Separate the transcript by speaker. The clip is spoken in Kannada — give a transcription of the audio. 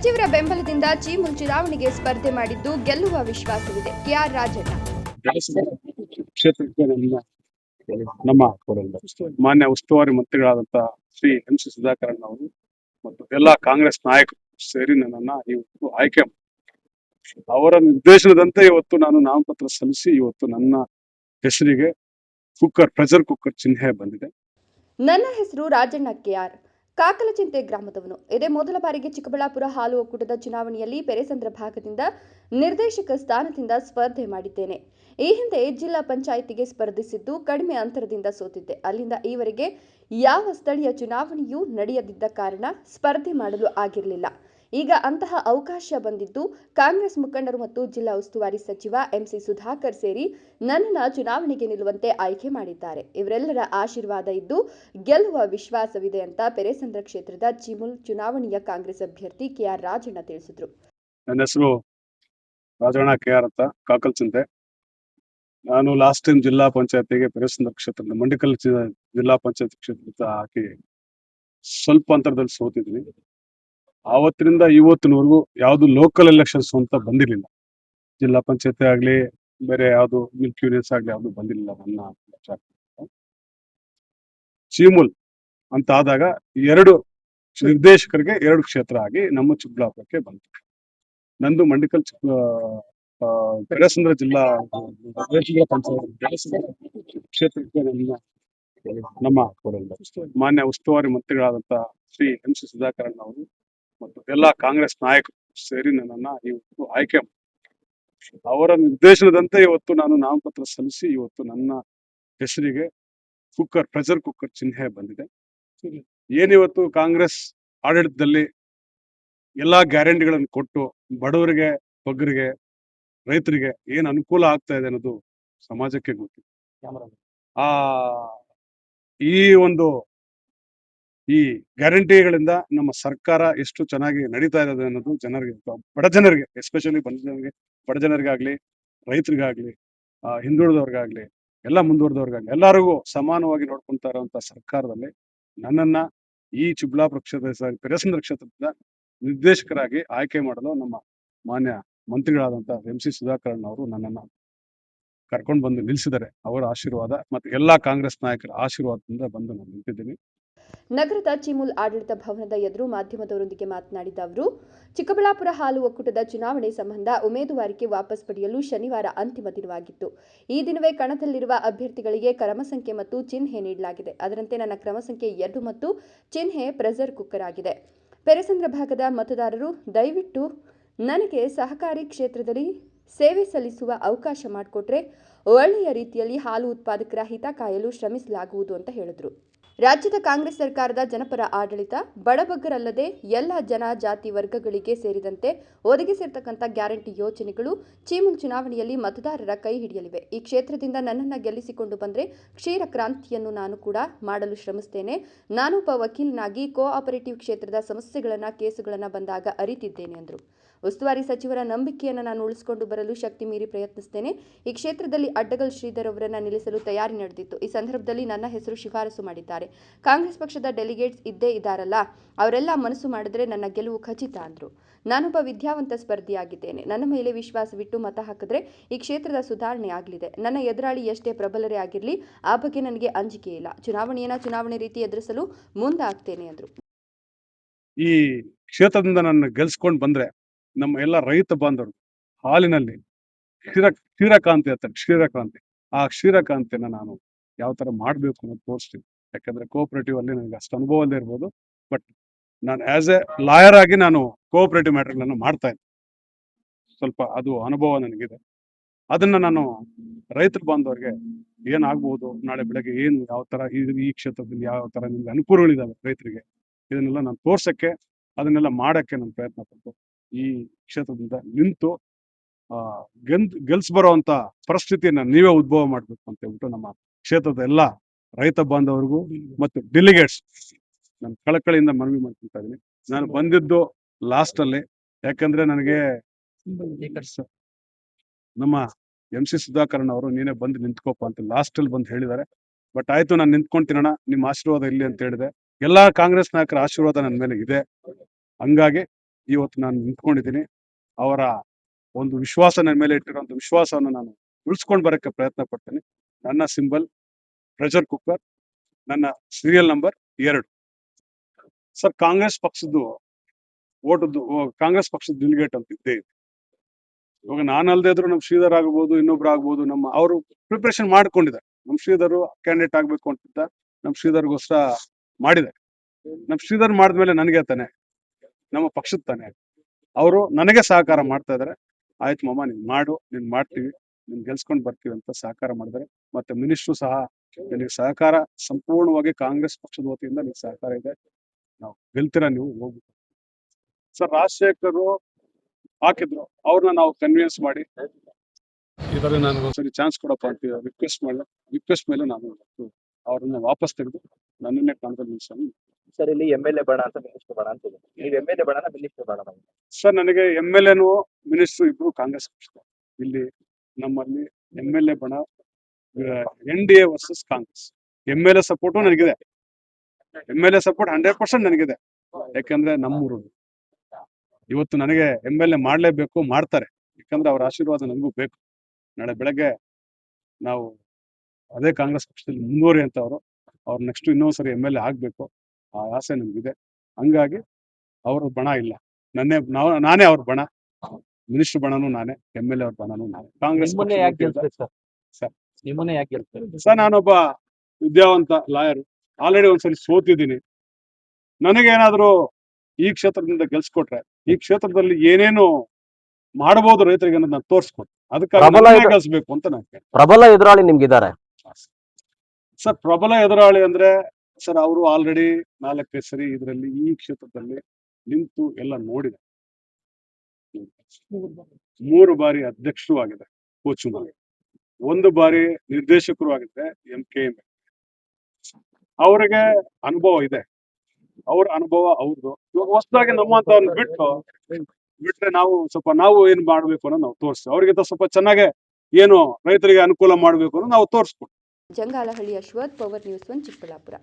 Speaker 1: ಸಚಿವರ ಬೆಂಬಲದಿಂದ ಚೀಮುಲ್ ಚುನಾವಣೆಗೆ ಸ್ಪರ್ಧೆ ಮಾಡಿದ್ದು ಗೆಲ್ಲುವ ವಿಶ್ವಾಸವಿದೆ. K R Rajanna.
Speaker 2: ಕ್ಷೇತ್ರಕ್ಕೆ ನಮ್ಮ ನಮ್ಮ ಮಾನ್ಯ ಉಸ್ತುವಾರಿ ಮಂತ್ರಿಗಳಾದಂತಹ ಶ್ರೀ ಎಂ. ಸಿ. ಸುಧಾಕರಣ್ಣ ಅವರು ಮತ್ತು ಎಲ್ಲಾ ಕಾಂಗ್ರೆಸ್ ನಾಯಕರು ಸೇರಿ ನನ್ನನ್ನ ಇವತ್ತು ಆಯ್ಕೆ ಅವರ ನಿರ್ದೇಶನದಂತೆ ಇವತ್ತು ನಾನು ನಾಮಪತ್ರ ಸಲ್ಲಿಸಿ ಇವತ್ತು ನನ್ನ ಹೆಸರಿಗೆ ಕುಕ್ಕರ್ ಪ್ರೆಷರ್ ಕುಕ್ಕರ್ ಚಿಹ್ನೆ ಬಂದಿದೆ.
Speaker 1: ನನ್ನ ಹೆಸರು ರಾಜಣ್ಣ ಕೆಆರ್ ಕಾಕಲಚಿಂತೆ ಗ್ರಾಮದವನು. ಇದೇ ಮೊದಲ ಬಾರಿಗೆ ಚಿಕ್ಕಬಳ್ಳಾಪುರ ಹಾಲು ಒಕ್ಕೂಟದ ಚುನಾವಣೆಯಲ್ಲಿ ಪೆರೆಸಂದ್ರ ಭಾಗದಿಂದ ನಿರ್ದೇಶಕ ಸ್ಥಾನದಿಂದ ಸ್ಪರ್ಧೆ ಮಾಡಿದ್ದೇನೆ. ಈ ಹಿಂದೆ ಜಿಲ್ಲಾ ಪಂಚಾಯಿತಿಗೆ ಸ್ಪರ್ಧಿಸಿದ್ದು ಕಡಿಮೆ ಅಂತರದಿಂದ ಸೋತಿದ್ದೆ. ಅಲ್ಲಿಂದ ಈವರೆಗೆ ಯಾವ ಸ್ಥಳೀಯ ಚುನಾವಣೆಯೂ ನಡೆಯದಿದ್ದ ಕಾರಣ ಸ್ಪರ್ಧೆ ಮಾಡಲು ಆಗಿರಲಿಲ್ಲ. ಈಗ ಅಂತಹ ಅವಕಾಶ ಬಂದಿದ್ದು ಕಾಂಗ್ರೆಸ್ ಮುಖಂಡರು ಮತ್ತು ಜಿಲ್ಲಾ ಉಸ್ತುವಾರಿ ಸಚಿವ ಎಂಸಿ ಸುಧಾಕರ್ ಸೇರಿ ನನ್ನ ಚುನಾವಣೆಗೆ ನಿಲ್ಲುವಂತೆ ಆಯ್ಕೆ ಮಾಡಿದ್ದಾರೆ. ಇವರೆಲ್ಲರ ಆಶೀರ್ವಾದ ಇದ್ದು ಗೆಲ್ಲುವ ವಿಶ್ವಾಸವಿದೆ ಅಂತ ಪೆರೇಸಂದ್ರ ಕ್ಷೇತ್ರದ ಚಿಮುಲ್ ಚುನಾವಣೆಯ ಕಾಂಗ್ರೆಸ್ ಅಭ್ಯರ್ಥಿ ಕೆಆರ್ ರಾಜಣ್ಣ ತಿಳಿಸಿದ್ರು.
Speaker 2: ನನ್ನ ಹೆಸರು ರಾಜಣ್ಣ ಕೆ ಆರ್ ಅಂತ, ಕಾಕಲ್ ಚಿಂತೆ. ನಾನು ಲಾಸ್ಟ್ ಟೈಮ್ ಜಿಲ್ಲಾ ಪಂಚಾಯತಿಗೆ ಪೆರೇಸಂದ್ರ ಕ್ಷೇತ್ರದ ಮಂಡಿಕಲ್ ಜಿಲ್ಲಾ ಪಂಚಾಯತ್ ಕ್ಷೇತ್ರ ಹಾಕಿ ಸ್ವಲ್ಪ ಅಂತರದಲ್ಲಿ ಸೋತಿದ್ದೀನಿ. ಆವತ್ತಿನಿಂದ ಇವತ್ತಿನವರೆಗೂ ಯಾವುದು ಲೋಕಲ್ ಎಲೆಕ್ಷನ್ಸ್ ಅಂತ ಬಂದಿರಲಿಲ್ಲ ಜಿಲ್ಲಾ ಪಂಚಾಯತಿ ಆಗಲಿ, ಬೇರೆ ಯಾವುದು ಮಿಲ್ಕ್ ಯೂನಿಯನ್ಸ್ ಆಗಲಿ ಯಾವುದು ಬಂದಿರಲಿಲ್ಲ ನನ್ನ. ಚೀಮುಲ್ ಅಂತ ಆದಾಗ ಎರಡು ನಿರ್ದೇಶಕರಿಗೆ ಎರಡು ಕ್ಷೇತ್ರ ಆಗಿ ನಮ್ಮ ಚಿಕ್ಕಬಳ್ಳಾಪುರಕ್ಕೆ ಬಂತು ನಂದು ಮಂಡಿಕಲ್ ಚಿಕ್ಕ ಬೆಳಸಂದ್ರ ಜಿಲ್ಲಾ ಕ್ಷೇತ್ರಕ್ಕೆ ನಮ್ಮ ಮಾನ್ಯ ಉಸ್ತುವಾರಿ ಮಂತ್ರಿಗಳಾದಂತಹ ಶ್ರೀ ಎಂ ಸಿ ಸುಧಾಕರ್ ಅವರು ಮತ್ತು ಎಲ್ಲಾ ಕಾಂಗ್ರೆಸ್ ನಾಯಕರು ಸೇರಿ ನನ್ನನ್ನ ಇವತ್ತು ಆಯ್ಕೆ. ಅವರ ನಿರ್ದೇಶನದಂತೆ ಇವತ್ತು ನಾನು ನಾಮಪತ್ರ ಸಲ್ಲಿಸಿ ಇವತ್ತು ನನ್ನ ಹೆಸರಿಗೆ ಕುಕ್ಕರ್ ಪ್ರೆಷರ್ ಕುಕ್ಕರ್ ಚಿಹ್ನೆ ಬಂದಿದೆ ಏನಿವತ್ತು ಕಾಂಗ್ರೆಸ್ ಆಡಳಿತದಲ್ಲಿ ಎಲ್ಲಾ ಗ್ಯಾರಂಟಿಗಳನ್ನು ಕೊಟ್ಟು ಬಡವರಿಗೆ ಬಗ್ಗರಿಗೆ ರೈತರಿಗೆ ಏನ್ ಅನುಕೂಲ ಆಗ್ತಾ ಇದೆ ಅನ್ನೋದು ಸಮಾಜಕ್ಕೆ ಗೊತ್ತಿದೆ ಆ ಈ ಒಂದು ಈ ಗ್ಯಾರಂಟಿಗಳಿಂದ ನಮ್ಮ ಸರ್ಕಾರ ಎಷ್ಟು ಚೆನ್ನಾಗಿ ನಡೀತಾ ಇರೋದು ಅನ್ನೋದು ಜನರಿಗೆ ಬಡ ಜನರಿಗೆ ಎಸ್ಪೆಷಲಿ ಬಡ ಜನರಿಗೆ, ಬಡ ಜನರಿಗಾಗ್ಲಿ, ರೈತರಿಗಾಗ್ಲಿ ಹಿಂದುಳಿದವ್ರಿಗಾಗ್ಲಿ, ಎಲ್ಲ ಮುಂದುವರೆದವ್ರಿಗಾಗ್ಲಿ, ಎಲ್ಲರಿಗೂ ಸಮಾನವಾಗಿ ನೋಡ್ಕೊಂತಾ ಇರುವಂತ ಸರ್ಕಾರದಲ್ಲಿ ನನ್ನನ್ನ ಈ ಚಿಬ್ಲಾ ಕ್ಷೇತ್ರ ಪೆರೇಸಂದ್ರ ಕ್ಷೇತ್ರದಿಂದ ನಿರ್ದೇಶಕರಾಗಿ ಆಯ್ಕೆ ಮಾಡಲು ನಮ್ಮ ಮಾನ್ಯ ಮಂತ್ರಿಗಳಾದಂತಹ ಎಂ ಸಿ ಸುಧಾಕರನ್ ಅವರು ನನ್ನನ್ನ ಕರ್ಕೊಂಡು ಬಂದು ನಿಲ್ಲಿಸಿದ್ದಾರೆ ಅವರ ಆಶೀರ್ವಾದ ಮತ್ತೆ ಎಲ್ಲಾ ಕಾಂಗ್ರೆಸ್ ನಾಯಕರ ಆಶೀರ್ವಾದದಿಂದ ಬಂದು ನಾನು ನಿಂತಿದ್ದೀನಿ.
Speaker 1: ನಗರದ ಚಿಮುಲ್ ಆಡಳಿತ ಭವನದ ಎದುರು ಮಾಧ್ಯಮದವರೊಂದಿಗೆ ಮಾತನಾಡಿದ ಅವರು, ಚಿಕ್ಕಬಳ್ಳಾಪುರ ಹಾಲು ಒಕ್ಕೂಟದ ಚುನಾವಣೆ ಸಂಬಂಧ ಉಮೇದುವಾರಿಕೆ ವಾಪಸ್ ಪಡೆಯಲು ಶನಿವಾರ ಅಂತಿಮ ದಿನವಾಗಿತ್ತು. ಈ ದಿನವೇ ಕಣದಲ್ಲಿರುವ ಅಭ್ಯರ್ಥಿಗಳಿಗೆ ಕ್ರಮಸಂಖ್ಯೆ ಮತ್ತು ಚಿಹ್ನೆ ನೀಡಲಾಗಿದೆ. ಅದರಂತೆ ನನ್ನ ಕ್ರಮ ಸಂಖ್ಯೆ ಎರಡು ಮತ್ತು ಚಿಹ್ನೆ ಪ್ರೆಸರ್ ಕುಕ್ಕರ್ ಆಗಿದೆ. ಪೆರೆಸಂದ್ರ ಭಾಗದ ಮತದಾರರು, ದಯವಿಟ್ಟು ನನಗೆ ಸಹಕಾರಿ ಕ್ಷೇತ್ರದಲ್ಲಿ ಸೇವೆ ಸಲ್ಲಿಸುವ ಅವಕಾಶ ಮಾಡಿಕೊಟ್ರೆ ಒಳ್ಳೆಯ ರೀತಿಯಲ್ಲಿ ಹಾಲು ಉತ್ಪಾದಕರ ಹಿತ ಕಾಯಲು ಶ್ರಮಿಸಲಾಗುವುದು ಅಂತ ಹೇಳಿದ್ರು. ರಾಜ್ಯದ ಕಾಂಗ್ರೆಸ್ ಸರ್ಕಾರದ ಜನಪರ ಆಡಳಿತ ಬಡಬಗ್ಗರಲ್ಲದೆ ಎಲ್ಲ ಜನ ಜಾತಿ ವರ್ಗಗಳಿಗೆ ಸೇರಿದಂತೆ ಒದಗಿಸಿರ್ತಕ್ಕಂಥ ಗ್ಯಾರಂಟಿ ಯೋಜನೆಗಳು ಚೀಮುಲ್ ಚುನಾವಣೆಯಲ್ಲಿ ಮತದಾರರ ಕೈ ಹಿಡಿಯಲಿವೆ. ಈ ಕ್ಷೇತ್ರದಿಂದ ನನ್ನನ್ನು ಗೆಲ್ಲಿಸಿಕೊಂಡು ಬಂದರೆ ಕ್ಷೀರ ಕ್ರಾಂತಿಯನ್ನು ನಾನು ಕೂಡ ಮಾಡಲು ಶ್ರಮಿಸ್ತೇನೆ. ನಾನೊಬ್ಬ ವಕೀಲನಾಗಿ ಕೋಆಪರೇಟಿವ್ ಕ್ಷೇತ್ರದ ಸಮಸ್ಯೆಗಳನ್ನು, ಕೇಸುಗಳನ್ನು ಬಂದಾಗ ಅರಿತಿದ್ದೇನೆ ಎಂದರು ಉಸ್ತುವಾರಿ ಸಚಿವರ ನಂಬಿಕೆಯನ್ನು ನಾನು ಉಳಿಸಿಕೊಂಡು ಬರಲು ಶಕ್ತಿ ಮೀರಿ ಪ್ರಯತ್ನಿಸ್ತೇನೆ. ಈ ಕ್ಷೇತ್ರದಲ್ಲಿ ಅಡ್ಡಗಲ್ ಶ್ರೀಧರ್ ಅವರನ್ನು ನಿಲ್ಲಿಸಲು ತಯಾರಿ ನಡೆದಿತ್ತು. ಈ ಸಂದರ್ಭದಲ್ಲಿ ನನ್ನ ಹೆಸರು ಶಿಫಾರಸು ಮಾಡಿದ್ದಾರೆ. ಕಾಂಗ್ರೆಸ್ ಪಕ್ಷದ ಡೆಲಿಗೇಟ್ಸ್ ಇದ್ದೇ ಇದ್ದಾರಲ್ಲ ಅವರೆಲ್ಲ ಮನಸ್ಸು ಮಾಡಿದ್ರೆ ನನ್ನ ಗೆಲುವು ಖಚಿತ ಅಂದರು. ನಾನೊಬ್ಬ ವಿದ್ಯಾವಂತ ಸ್ಪರ್ಧಿಯಾಗಿದ್ದೇನೆ. ನನ್ನ ಮೇಲೆ ವಿಶ್ವಾಸವಿಟ್ಟು ಮತ ಹಾಕಿದ್ರೆ ಈ ಕ್ಷೇತ್ರದ ಸುಧಾರಣೆ ಆಗಲಿದೆ. ನನ್ನ ಎದುರಾಳಿ ಎಷ್ಟೇ ಪ್ರಬಲರೇ ಆಗಿರಲಿ, ಆ ಬಗ್ಗೆ ನನಗೆ ಅಂಜಿಕೆ ಇಲ್ಲ. ಚುನಾವಣೆಯನ್ನ ಚುನಾವಣೆ ರೀತಿ ಎದುರಿಸಲು ಮುಂದಾಗ್ತೇನೆ ಅಂದ್ರು.
Speaker 2: ಈ ಕ್ಷೇತ್ರದಿಂದ ನನ್ನ ಗೆಲ್ಸ್ಕೊಂಡು ಬಂದ್ರೆ ನಮ್ಮ ಎಲ್ಲ ರೈತ ಬಾಂಧವರು ಹಾಲಿನಲ್ಲಿ ಕ್ಷೀರ, ಕ್ಷೀರಕಾಂತಿ ಅಂತ ಕ್ಷೀರಕ್ರಾಂತಿ ಆ ಕ್ಷೀರಕಾಂತಿಯನ್ನ ನಾನು ಯಾವ ತರ ಮಾಡ್ಬೇಕು ಅನ್ನೋದು ತೋರಿಸ್ತೀನಿ. ಯಾಕಂದ್ರೆ ಕೋಆಪರೇಟಿವ್ ಅಲ್ಲಿ ನನಗೆ ಅಷ್ಟು ಅನುಭವ ಅಲ್ಲದೆ ಇರ್ಬೋದು. ಬಟ್ ನಾನು ಆಸ್ ಎ ಲಾಯರ್ ಆಗಿ ನಾನು ಕೋಆಪರೇಟಿವ್ ಮ್ಯಾಟರ್ಗಳನ್ನು ಮಾಡ್ತಾ ಇದ್ದೆ. ಸ್ವಲ್ಪ ಅದು ಅನುಭವ ನನಗಿದೆ. ಅದನ್ನ ನಾನು ರೈತರು ಬಾಂಧವರಿಗೆ ಏನಾಗ್ಬೋದು, ನಾಳೆ ಬೆಳಗ್ಗೆ ಏನು, ಯಾವ ತರ ಈ ಕ್ಷೇತ್ರದಲ್ಲಿ ಯಾವ ತರ ನಿಮ್ಗೆ ಅನುಕೂಲಗಳಿದಾವೆ ರೈತರಿಗೆ, ಇದನ್ನೆಲ್ಲ ನಾನು ತೋರ್ಸಕ್ಕೆ, ಅದನ್ನೆಲ್ಲ ಮಾಡಕ್ಕೆ ನಾನು ಪ್ರಯತ್ನ ಪಟ್ಟು ಈ ಕ್ಷೇತ್ರದಿಂದ ನಿಂತು, ಆ ಗೆಲ್ ಗೆಲ್ಸ್ ಬರುವಂತ ಪರಿಸ್ಥಿತಿಯನ್ನ ನೀವೇ ಉದ್ಭವ ಮಾಡ್ಬೇಕು ಅಂತ ಹೇಳ್ಬಿಟ್ಟು ನಮ್ಮ ಕ್ಷೇತ್ರದ ಎಲ್ಲ ರೈತ ಬಾಂಧವರಿಗೂ ಮತ್ತು ಡೆಲಿಗೇಟ್ಸ್ ನಾನು ಕಳಕಳಿಯಿಂದ ಮನವಿ ಮಾಡ್ಕೊಂತ ಇದ್ದೀನಿ. ನಾನು ಬಂದಿದ್ದು ಲಾಸ್ಟ್ ಅಲ್ಲಿ ಯಾಕಂದ್ರೆ ನನಗೆ ನಮ್ಮ ಎಂ ಸಿ ಸುಧಾಕರ್ಣ ಅವರು, ನೀನೇ ಬಂದು ನಿಂತ್ಕೋಪ ಅಂತ ಲಾಸ್ಟ್ ಅಲ್ಲಿ ಬಂದು ಹೇಳಿದ್ದಾರೆ. ಬಟ್ ಆಯ್ತು, ನಾನು ನಿಂತ್ಕೊಂತೀನಣ್ಣ. ನಿಮ್ಮ ಆಶೀರ್ವಾದ ಇಲ್ಲಿ ಅಂತ ಹೇಳಿದೆ. ಎಲ್ಲಾ ಕಾಂಗ್ರೆಸ್ ನಾಯಕರ ಆಶೀರ್ವಾದ ನನ್ನ ಮೇಲೆ ಇದೆ. ಹಂಗಾಗಿ ಇವತ್ತು ನಾನು ನಿಂತ್ಕೊಂಡಿದ್ದೀನಿ. ಅವರ ಒಂದು ವಿಶ್ವಾಸ ನನ್ನ ಮೇಲೆ ಇಟ್ಟಿರುವಂಥ ವಿಶ್ವಾಸವನ್ನು ನಾನು ಉಳಿಸ್ಕೊಂಡು ಬರೋಕ್ಕೆ ಪ್ರಯತ್ನ ಪಡ್ತೀನಿ. ನನ್ನ ಸಿಂಬಲ್, ಪ್ರೆಷರ್ ಕುಕ್ಕರ್, ನನ್ನ ಸೀರಿಯಲ್ ನಂಬರ್ ಎರಡು. ಸರ್, ಕಾಂಗ್ರೆಸ್ ಪಕ್ಷದ್ದು ಓಟದ್ದು ಕಾಂಗ್ರೆಸ್ ಪಕ್ಷದ ಡೆಲಿಗೇಟ್ ಅಂತ ಇದ್ದೇ ಇದೆ. ಇವಾಗ ನಾನಲ್ಲದೆ ಇದ್ರು ನಮ್ಮ ಶ್ರೀಧರ್ ಆಗ್ಬೋದು, ಇನ್ನೊಬ್ರು ಆಗ್ಬೋದು, ನಮ್ಮ ಅವರು ಪ್ರಿಪ್ರೇಷನ್ ಮಾಡ್ಕೊಂಡಿದ್ದಾರೆ. ನಮ್ಮ ಶ್ರೀಧರ್ ಕ್ಯಾಂಡಿಡೇಟ್ ಆಗ್ಬೇಕು ಅಂತಿದ್ದ ನಮ್ಮ ಶ್ರೀಧರ್ಗೋಸ್ಕರ ಮಾಡಿದ್ದಾರೆ. ನಮ್ಮ ಶ್ರೀಧರ್ ಮಾಡಿದ್ಮೇಲೆ ನನಗೆ ತಾನೆ ನಮ್ಮ ಪಕ್ಷದ ತಾನೇ ಅವರು ನನಗೆ ಸಹಕಾರ ಮಾಡ್ತಾ ಇದಾರೆ. ಆಯ್ತು ಮಾಮ ನೀನ್ ಮಾಡು ನೀನ್ ಮಾಡ್ತೀವಿ ನೀನ್ ಗೆಲ್ಸ್ಕೊಂಡ್ ಬರ್ತೀವಿ ಅಂತ ಸಹಕಾರ ಮಾಡಿದ್ರೆ. ಮತ್ತೆ ಮಿನಿಸ್ಟ್ರು ಸಹ ನಿನಗೆ ಸಹಕಾರ ಸಂಪೂರ್ಣವಾಗಿ ಕಾಂಗ್ರೆಸ್ ಪಕ್ಷದ ವತಿಯಿಂದ ನಿಮ್ಗೆ ಸಹಕಾರ ಇದೆ. ನಾವು ಗೆಲ್ತಿರ ನೀವು? ಹೋಗ್ಬೇಕು ಸರ್ ರಾಜಶೇಖರ್ ಹಾಕಿದ್ರು. ಅವ್ರನ್ನ ನಾವು ಕನ್ವಿನ್ಸ್ ಮಾಡಿ. ಇದರಲ್ಲಿ ನಾನು ಒಂದ್ಸರಿ ಚಾನ್ಸ್ ಕೊಡಪ್ಪ ಅಂತ ರಿಕ್ವೆಸ್ಟ್ ಮಾಡಿ. ರಿಕ್ವೆಸ್ಟ್ ಮೇಲೆ ನಾನು ಅವ್ರನ್ನ ವಾಪಸ್ ತೆಗೆದು ನನ್ನನ್ನೇ ಕಾಂಗ್ರೆಸ್
Speaker 3: ಸರ್, ಇಲ್ಲಿ ಎಂ ಎಲ್ ಎ ಬೇಡ ಅಂತ ಮಿನಿಸ್ಟರ್ ಬೇಡ ಅಂತ ನೀವು ಎಂ ಎಲ್ ಎ ಬೇಡ ಮಿನಿಸ್ಟರ್ ಬೇಡ
Speaker 2: ಸರ್, ನನಗೆ ಎಂ ಎಲ್ ಎನು ಮಿನಿಸ್ಟರ್ ಇಬ್ರು ಕಾಂಗ್ರೆಸ್ ಪಕ್ಷದ. ಇಲ್ಲಿ ನಮ್ಮಲ್ಲಿ ಎಂ ಎಲ್ ಎ ಬಣ N D A versus Congress. M L A support ನನಗಿದೆ. M L A support hundred percent ನನಗಿದೆ. ಯಾಕಂದ್ರೆ ನಮ್ಮೂರು ಇವತ್ತು ನನಗೆ ಎಂ ಎಲ್ ಎ ಮಾಡ್ಲೇಬೇಕು, ಮಾಡ್ತಾರೆ. ಯಾಕಂದ್ರೆ ಅವ್ರ ಆಶೀರ್ವಾದ ನನಗೂ ಬೇಕು. ನಾಳೆ ಬೆಳಗ್ಗೆ ನಾವು ಅದೇ ಕಾಂಗ್ರೆಸ್ ಪಕ್ಷದಲ್ಲಿ ಮುಂದುವರಿ ಅಂತ ಅವರು, ಅವ್ರು ನೆಕ್ಸ್ಟ್ ಇನ್ನೊಂದ್ಸರಿ ಎಂ ಎಲ್ ಎ ಆಗ್ಬೇಕು. ಆ ಆಸೆ ನಮ್ಗಿದೆ. ಹಂಗಾಗಿ ಅವ್ರ ಬಣ ಇಲ್ಲ. ನನ್ನೇ ನಾವು ನಾನೇ ಅವ್ರ ಬಣ. ಮಿನಿಸ್ಟರ್ ಬಣನು ನಾನೇ ಎಂ ಎಲ್ ಎ ಅವ್ರ ಬಣನು ನಾನೇ. ಕಾಂಗ್ರೆಸ್
Speaker 3: ನಿಮ್ಮನ್ನೇ ಯಾಕೆ ಸರ್?
Speaker 2: ಸರ್.
Speaker 3: ನಿಮ್ಮನ್ನೇ ಯಾಕೆ ಗೆಲ್ಸ್ಬೇಕು?
Speaker 2: ಸರ್ ನಾನೊಬ್ಬ ವಿದ್ಯಾವಂತ ಲಾಯರ್. ಆಲ್ರೆಡಿ ಒಂದ್ಸಲಿ ಸೋತಿದ್ದೀನಿ. ನನಗೇನಾದ್ರೂ ಈ ಕ್ಷೇತ್ರದಿಂದ ಗೆಲ್ಸ್ಕೊಟ್ರೆ ಈ ಕ್ಷೇತ್ರದಲ್ಲಿ ಏನೇನು ಮಾಡಬಹುದು ರೈತರಿಗೆ ಅನ್ನೋದು ನಾನು ತೋರಿಸ್ಕೊಟ್ಟು ಅದಕ್ಕಾಗಿ ಗೆಲ್ಸ್ಬೇಕು ಅಂತ ನಾನು.
Speaker 4: ಪ್ರಬಲ ಎದುರಾಳಿ ನಿಮ್ಗಿದ್ದಾರೆ.
Speaker 2: ಸರ್ ಪ್ರಬಲ ಎದುರಾಳಿ ಅಂದ್ರೆ ಸರ್, ಅವರು ಆಲ್ರೆಡಿ ನಾಲ್ಕೈದು ಸರಿ ಇದರಲ್ಲಿ ಈ ಕ್ಷೇತ್ರದಲ್ಲಿ ನಿಂತು ಎಲ್ಲ ನೋಡಿದೆ. ಮೂರು ಬಾರಿ ಅಧ್ಯಕ್ಷರು ಆಗಿದೆ ಕೋಚುಮಾಗಿ ಒಂದು ಬಾರಿ ನಿರ್ದೇಶಕರು ಆಗಿದ್ರೆ ಎಂ ಕೆ ಎಂ ಅವರಿಗೆ ಅನುಭವ ಇದೆ. ಅವ್ರ ಅನುಭವ ಅವ್ರದ್ದು ಇವಾಗ ಹೊಸದಾಗಿ ನಮ್ಮಂತವ್ರನ್ನ ಬಿಟ್ಟು ಬಿಟ್ರೆ ನಾವು ಸ್ವಲ್ಪ ನಾವು ಏನ್ ಮಾಡ್ಬೇಕು ಅನ್ನೋ ನಾವು ತೋರಿಸ್ತೀವಿ. ಅವ್ರಿಗೆ ಸ್ವಲ್ಪ ಚೆನ್ನಾಗೆ ಏನು ರೈತರಿಗೆ ಅನುಕೂಲ ಮಾಡ್ಬೇಕು ಅನ್ನೋ ನಾವು ತೋರಿಸ್ಕೊಡ್ತೀವಿ.
Speaker 1: Jangalahalli Ashwath power news one Chikkaballapur.